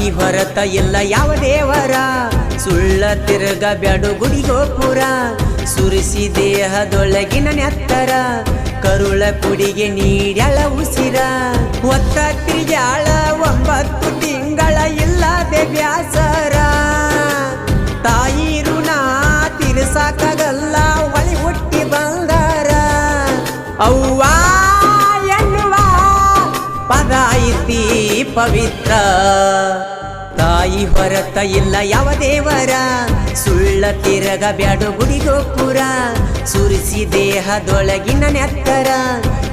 ತಾಯಿ ಹೊರತ ಎಲ್ಲ ಯಾವ ದೇವರ? ಸುಳ್ಳ ತಿರುಗ ಬ್ಯಾಡು ಗುಡಿ ಗೋಪುರ. ಸುರಿಸಿ ದೇಹದೊಳಗಿನ ನೆತ್ತರ. ಕರುಳ ಕುಡಿಗೆ ನೀಡಳ ಉಸಿರ. ಒತ್ತ ತಿರುಗಾಳ ಒಂಬತ್ತು ತಿಂಗಳ ಇಲ್ಲದೆ ಬ್ಯಾಸರ. ತಾಯಿ ಋಣ ತಿರ್ಸಾಕಾಗಲ್ಲ, ಒಳಿ ಹುಟ್ಟಿ ಬಂದರ ಅವ್ವ ಎನ್ನುವ ಪದ ಐತಿ ಪವಿತ್ರ. ಹೊರತ ಇಲ್ಲ ಯಾವ ದೇವರ? ಸುಳ್ಳ ತಿರಗ ಬ್ಯಾಡು ಗುಡಿ ಗೋಪುರ, ಸುರಿಸಿ ದೇಹದೊಳಗಿನ ನೆತ್ತರ,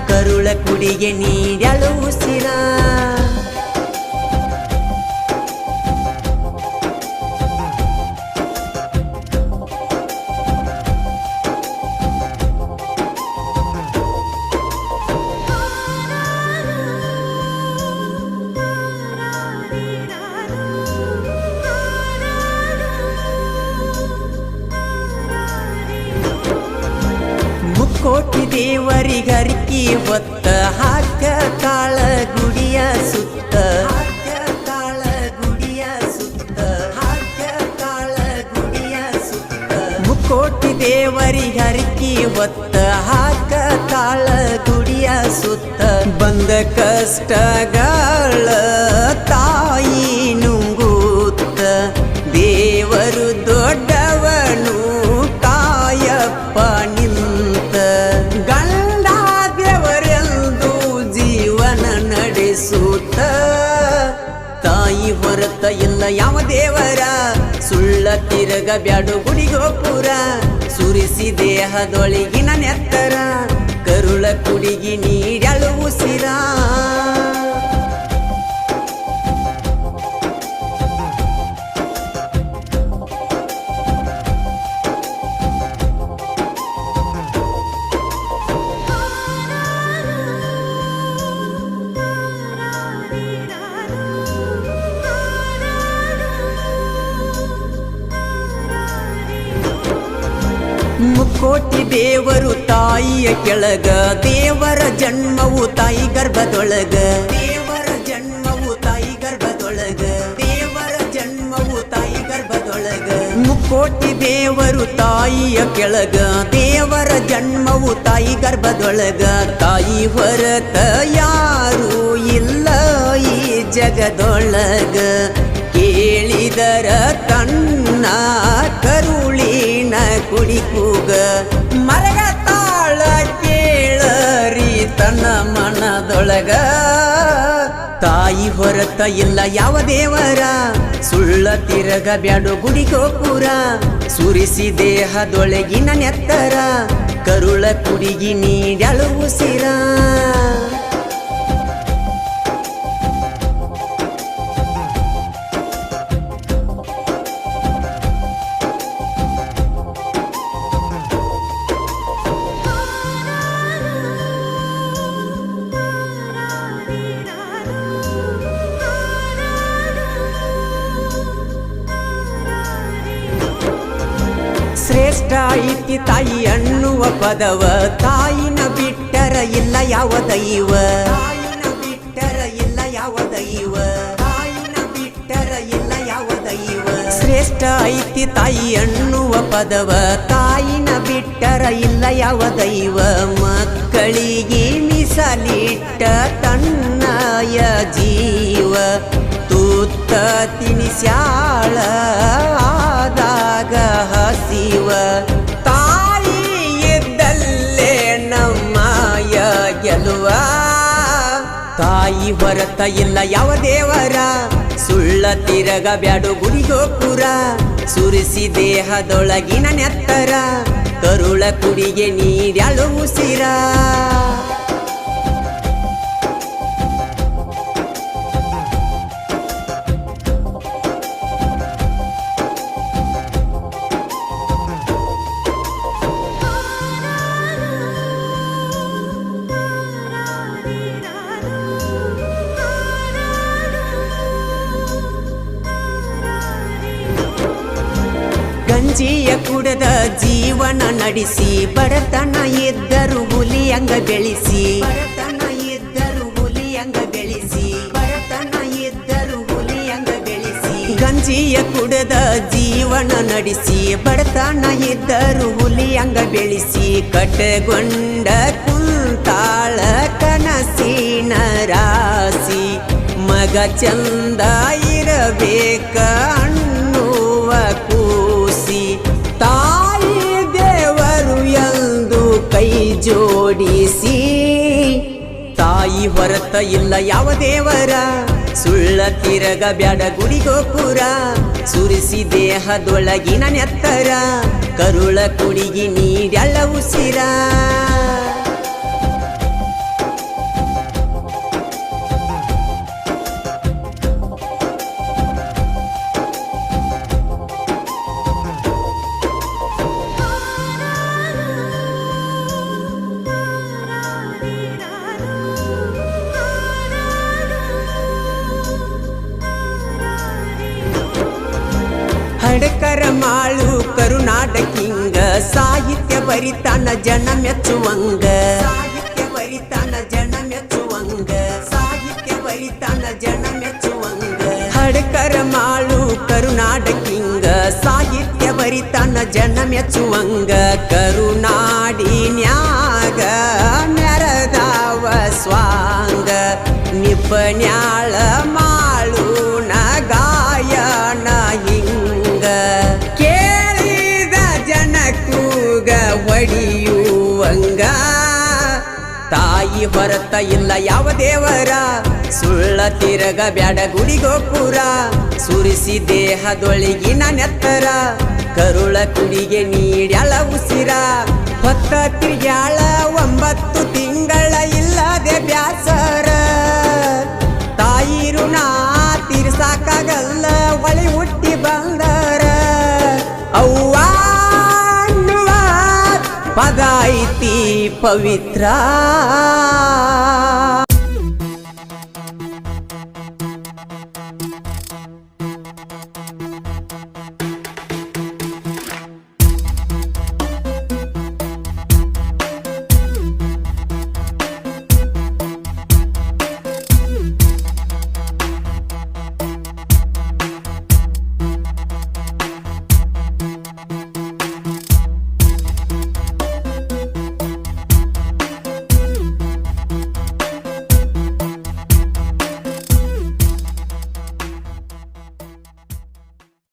ಕರುಳ ಕುಡಿಗೆ ನೀಡಲು ಉಸಿರ. ದೇವರಿಗರಿಕಿ ಹೊತ್ತ ಹಾಕ ಕಾಳ ಗುಡಿಯ ಸುತ್ತ. ಹಾಕ ಕಾಳ ಗುಡಿಯ ಸುತ್ತ. ಹಾಕ ಕಾಳ ಗುಡಿಯ ಸುತ್ತ. ಮುಕ್ಕೋಟಿ ದೇವರಿಗರಿಕಿ ಹೊತ್ತ ಹಾಕ ಕಾಳ ಗುಡಿಯ ಸುತ್ತ. ಬಂದ ಕಷ್ಟಗಳ ತಾಯಿ ನುಂಗುತ್ತ. ದೇವರು ತಿರಗ ಬ್ಯಾಡು ಗುಡಿ ಗೋಪುರ ಸುರಿಸಿ ದೇಹದೊಳಗಿನ ನೆತ್ತರ. ಕರುಳ ಕುಡಿಗಿ ನೀಡಲು ಉಸಿರ. ಮುಕ್ಕೋಟಿ ದೇವರು ತಾಯಿಯ ಕೆಳಗ, ದೇವರ ಜನ್ಮವು ತಾಯಿ ಗರ್ಭದೊಳಗ. ದೇವರ ಜನ್ಮವು ತಾಯಿ ಗರ್ಭದೊಳಗ, ದೇವರ ಜನ್ಮವು ತಾಯಿ ಗರ್ಭದೊಳಗ. ಮುಕ್ಕೋಟಿ ದೇವರು ತಾಯಿಯ ಕೆಳಗ, ದೇವರ ಜನ್ಮವು ತಾಯಿ ಗರ್ಭದೊಳಗ. ತಾಯಿ ಹೊರತ ಯಾರು ಇಲ್ಲ ಈ ಜಗದೊಳಗ. ಕೇಳಿದರ ತನ್ನ ಕರುಳಿನ ಕುಡಿಕೂಗ ಮರಗ ತಾಳ ಕೇಳರಿ ತನ್ನ ಮನದೊಳಗ. ತಾಯಿ ಹೊರತ ಇಲ್ಲ ಯಾವ ದೇವರ? ಸುಳ್ಳ ತಿರಗ ಬ್ಯಾಡು ಗುಡಿ ಗೋಪುರ. ಸುರಿಸಿ ದೇಹದೊಳಗಿನ ನೆತ್ತರ. ಕರುಳ ಕುಡಿಗಿ ನೀಡಳು ಉಸಿರ. ಶ್ರೇಷ್ಠ ಐತಿ ತಾಯಿ ಅನ್ನುವ ಪದವ. ತಾಯಿನ ಬಿಟ್ಟರ ಇಲ್ಲ ಯಾವ ದೈವ? ತಾಯಿನ ಬಿಟ್ಟರ ಇಲ್ಲ ಯಾವ ದೈವ? ತಾಯಿನ ಬಿಟ್ಟರ ಇಲ್ಲ ಯಾವ ದೈವ? ಶ್ರೇಷ್ಠ ಐತಿ ತಾಯಿ ಅನ್ನುವ ಪದವ. ತಾಯಿನ ಬಿಟ್ಟರ ಇಲ್ಲ ಯಾವ ದೈವ? ಮಕ್ಕಳಿಗೆ ಮೀಸಲಿಟ್ಟ ತನ್ನಯ ಜೀವ. ತೂತ್ತ ತಿನಿಸ್ಯಾಳ ಹೊರತ ಇಲ್ಲ ಯಾವ ದೇವರ? ಸುಳ್ಳ ತಿರಗ ಬ್ಯಾಡು ಗುಡಿ ಗೋಪುರ ಸುರಿಸಿ ದೇಹದೊಳಗಿನ ನೆತ್ತರ. ಕರುಳ ಕುಡಿಗೆ ನೀಡ್ಯಾಳು ಉಸಿರ. ಗಂಜಿಯ ಕುಡದ ಜೀವನ ನಡೆಸಿ ಬಡತನ ಇದ್ದರು ಹುಲಿಯಂಗ ಬೆಳೆಸಿ ಬಡತನ ಇದ್ದರು ಹುಲಿಯಂಗ ಬೆಳೆಸಿ ಬಡತನ ಇದ್ದರು ಹುಲಿಯಂಗ ಬೆಳೆಸಿ ಗಂಜಿಯ ಕುಡದ ಜೀವನ ನಡೆಸಿ ಬಡತನ ಇದ್ದರು ಹುಲಿಯಂಗ ಬೆಳೆಸಿ ಕಟ್ಟಗೊಂಡ ಕುಂತಾಳ ಕನಸಿನ ರಾಸಿ ಮಗ ಚಂದ ಇರಬೇಕ ಜೋಡಿಸಿ. ತಾಯಿ ಹೊರತ ಇಲ್ಲ ಯಾವ ದೇವರ? ಸುಳ್ಳ ತಿರಗ ಬ್ಯಾಡ ಗುಡಿಗೋಪುರ ಸುರಿಸಿ ದೇಹದೊಳಗಿನ ನೆತ್ತರ. ಕರುಳ ಕುಡಿಗಿ ನೀಡ್ಯಾಳ ಉಸಿರ. ಹಡಕರ ಮಾಳು ಕರುನಾಟಕಿಂಗ ಸಾಹಿತ್ಯ ಬರಿತಾನ ಜನ ಮೆಚ್ಚುವಂಗ ಸಾಹಿತ್ಯ ಬರಿತಾನ ಜನ ಮೆಚ್ಚುವಂಗ ಸಾಹಿತ್ಯ ಬರಿತಾನ ಜನ ಮೆಚ್ಚುವಂಗ ಹಡಕರ ಮಾಳು ಕರುನಾಟಕಿಂಗ ಸಾಹಿತ್ಯ ಬರಿತಾನ ಜನ ಮೆಚ್ಚುವಂಗ ಕರುನಾಡಿನ್ಯಾಗ ಮೆರದಾವ ಸ್ವಾಂಗ ನಿಪನ್ಯಾಳ ಒಡಿಯುವಂಗ ತಾಯಿ ಹೊರತ ಇಲ್ಲ ಯಾವ ದೇವರ. ಸುಳ್ಳ ತಿರಗ ಬ್ಯಾಡ ಗುಡಿಗೋಪುರ ಸುರಿಸಿ ದೇಹದೊಳಗಿನ ನೆತ್ತರ. ಕರುಳ ಕುಡಿಗೆ ನೀಡ್ಯಾಳ ಉಸಿರ. ಹೊತ್ತ ತಿರ್ಗ್ಯಾಳ ಒಂಬತ್ತು ತಿಂಗಳ ಇಲ್ಲದೆ ಬ್ಯಾಸರ. ತಾಯಿ ಋಣ ತೀರ್ಸಾಕಾಗಲ್ಲ, ಒಳಿ ಹುಟ್ಟಿ ಬಂದರ. ಅವ್ವ ಐತಿ ಪವಿತ್ರ.